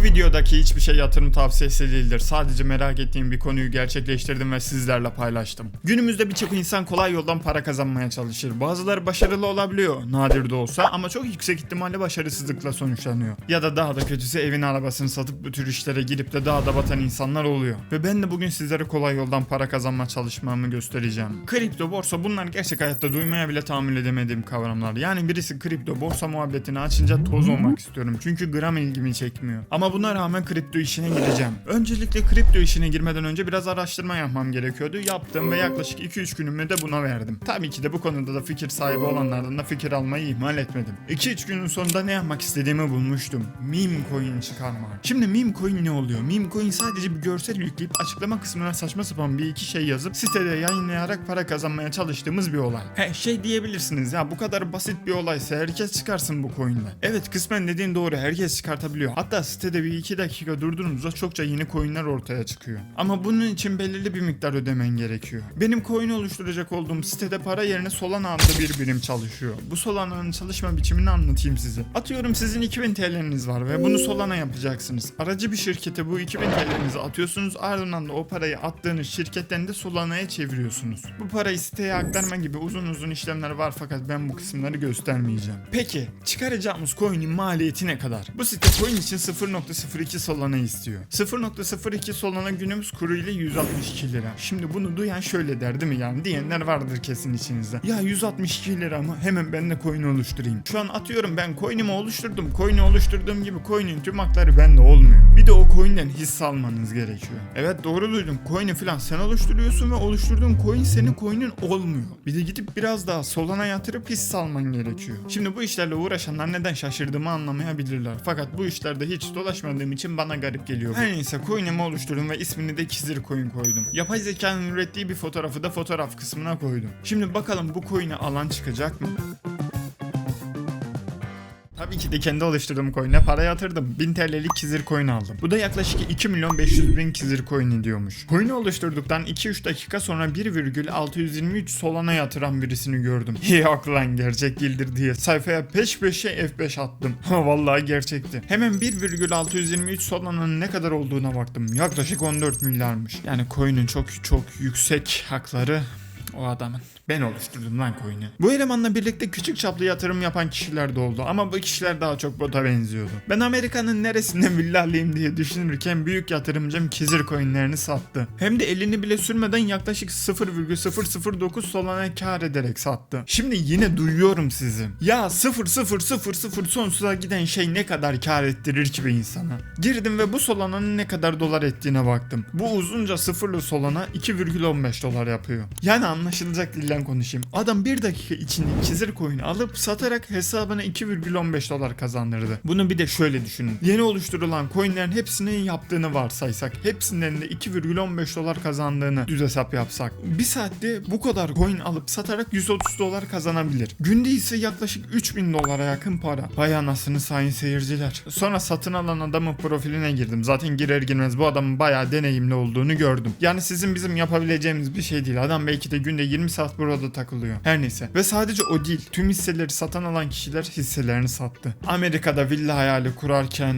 Bu videodaki hiçbir şey yatırım tavsiyesi değildir. Sadece merak ettiğim bir konuyu gerçekleştirdim ve sizlerle paylaştım. Günümüzde birçok insan kolay yoldan para kazanmaya çalışır. Bazıları başarılı olabiliyor, nadir de olsa ama çok yüksek ihtimalle başarısızlıkla sonuçlanıyor. Ya da daha da kötüsü evin arabasını satıp bu tür işlere girip de daha da batan insanlar oluyor. Ve ben de bugün sizlere kolay yoldan para kazanma çalışmamı göstereceğim. Kripto, borsa bunlar gerçek hayatta duymaya bile tahammül edemediğim kavramlar. Yani birisi kripto, borsa muhabbetini açınca toz olmak istiyorum. Çünkü gram ilgimi çekmiyor. Ama buna rağmen kripto işine gireceğim. Öncelikle kripto işine girmeden önce biraz araştırma yapmam gerekiyordu. Yaptım ve yaklaşık 2-3 günümü de buna verdim. Tabii ki de bu konuda da fikir sahibi olanlardan da fikir almayı ihmal etmedim. 2-3 günün sonunda ne yapmak istediğimi bulmuştum. Meme coin çıkarmak. Şimdi meme coin ne oluyor? Meme coin sadece bir görsel yükleyip açıklama kısmına saçma sapan bir iki şey yazıp sitede yayınlayarak para kazanmaya çalıştığımız bir olay. He şey diyebilirsiniz ya bu kadar basit bir olaysa herkes çıkarsın bu coin'le. Evet kısmen dediğin doğru herkes çıkartabiliyor. Hatta sitede bir iki dakika durduğunuzda çokça yeni coin'ler ortaya çıkıyor. Ama bunun için belirli bir miktar ödemen gerekiyor. Benim coin oluşturacak olduğum sitede para yerine Solana adlı bir birim çalışıyor. Bu Solana'nın çalışma biçimini anlatayım size. Atıyorum sizin 2000 TL'niz var ve bunu Solana yapacaksınız. Aracı bir şirkete bu 2000 TL'nizi atıyorsunuz ardından da o parayı attığınız şirketten de Solana'ya çeviriyorsunuz. Bu parayı siteye aktarma gibi uzun uzun işlemler var fakat ben bu kısımları göstermeyeceğim. Peki çıkaracağımız coin'in maliyeti ne kadar? Bu site coin için 0.02 Solana istiyor. 0.02 Solana günümüz kuru ile 162 lira. Şimdi bunu duyan şöyle der değil mi yani diyenler vardır kesin içinizde. Ya 162 lira mı hemen ben de coin oluşturayım. Şu an atıyorum ben coin'imi oluşturdum. Coin'i oluşturduğum gibi coin'in tüm hakları bende olmuyor. Bir de o coin'den hisse almanız gerekiyor. Evet doğru duydum. Coin'i falan sen oluşturuyorsun ve oluşturduğun coin senin coin'in olmuyor. Bir de gidip biraz daha Solana yatırıp hisse alman gerekiyor. Şimdi bu işlerle uğraşanlar neden şaşırdığımı anlamayabilirler. Fakat bu işlerde hiç dolaşmadığım için bana garip geliyor. Her neyse coin'imi oluşturdum ve ismini de Kizir Coin koydum. Yapay zekanın ürettiği bir fotoğrafı da fotoğraf kısmına koydum. Şimdi bakalım bu coin'i alan çıkacak mı? Tabii ki de kendi oluşturduğum coin'e para yatırdım. 1000 TL'lik kizir coin aldım. Bu da yaklaşık 2 milyon 500 bin kizir coin ediyormuş. Coin'i oluşturduktan 2-3 dakika sonra 1,623 solana yatıran birisini gördüm. Yok lan gerçek değildir diye sayfaya peş peşe F5 attım. Ha vallahi gerçekti. Hemen 1,623 solananın ne kadar olduğuna baktım. Yaklaşık 14 milyarmış. Yani coin'in çok çok yüksek hakları o adamın. Ben oluşturdum lan coin'i. Bu elemanla birlikte küçük çaplı yatırım yapan kişiler de oldu ama bu kişiler daha çok bota benziyordu. Ben Amerika'nın neresinden villa alayım diye düşünürken büyük yatırımcım Kizir coinlerini sattı. Hem de elini bile sürmeden yaklaşık 0,009 solana kar ederek sattı. Şimdi yine duyuyorum sizi. Ya 0,000 sonsuza giden şey ne kadar kar ettirir ki bir insana? Girdim ve bu solananın ne kadar dolar ettiğine baktım. Bu uzunca sıfırlı solana 2,15 dolar yapıyor. Yani anlaşılacak dilden konuşayım. Adam bir dakika içinde çizir coin'i alıp satarak hesabına 2,15 dolar kazandırdı. Bunu bir de şöyle düşünün. Yeni oluşturulan coinlerin hepsinin yaptığını varsaysak, hepsinden de 2,15 dolar kazandığını düz hesap yapsak. Bir saatte bu kadar coin alıp satarak 130 dolar kazanabilir. Günde ise yaklaşık 3000 dolara yakın para. Vay anasını sayın seyirciler. Sonra satın alan adamın profiline girdim. Zaten girer girmez bu adamın bayağı deneyimli olduğunu gördüm. Yani sizin bizim yapabileceğimiz bir şey değil. Adam belki de günde 20 saat burada takılıyor. Her neyse. Ve sadece o değil. Tüm hisseleri satan alan kişiler hisselerini sattı. Amerika'da villa hayali kurarken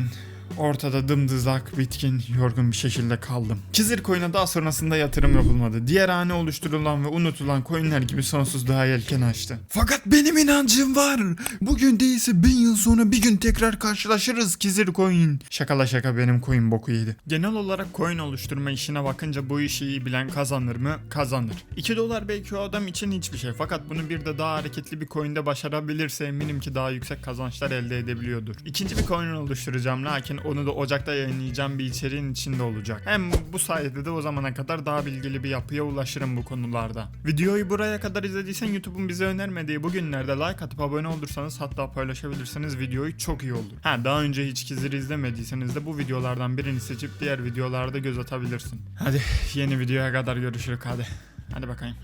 Ortada dımdızlak, bitkin, yorgun bir şekilde kaldım. Kizir coin'e daha sonrasında yatırım yapılmadı. Diğer hane oluşturulan ve unutulan coinler gibi sonsuzluğa yelken açtı. Fakat benim inancım var. Bugün değilse bin yıl sonra bir gün tekrar karşılaşırız Kizir coin. Şakala şaka benim coin boku yedi. Genel olarak coin oluşturma işine bakınca bu işi iyi bilen kazanır mı? Kazanır. 2 dolar belki o adam için hiçbir şey. Fakat bunu bir de daha hareketli bir coin'de başarabilirse eminim ki daha yüksek kazançlar elde edebiliyordur. İkinci bir coin oluşturacağım lakin onu da Ocak'ta yayınlayacağım bir içeriğin içinde olacak. Hem bu sayede de o zamana kadar daha bilgili bir yapıya ulaşırım bu konularda. Videoyu buraya kadar izlediysen YouTube'un bize önermediği bu günlerde like atıp abone olursanız hatta paylaşabilirseniz videoyu çok iyi olur. Ha daha önce hiç Kizir'i izlemediyseniz de bu videolardan birini seçip diğer videolarda göz atabilirsin. Hadi yeni videoya kadar görüşürük hadi. Hadi bakayım.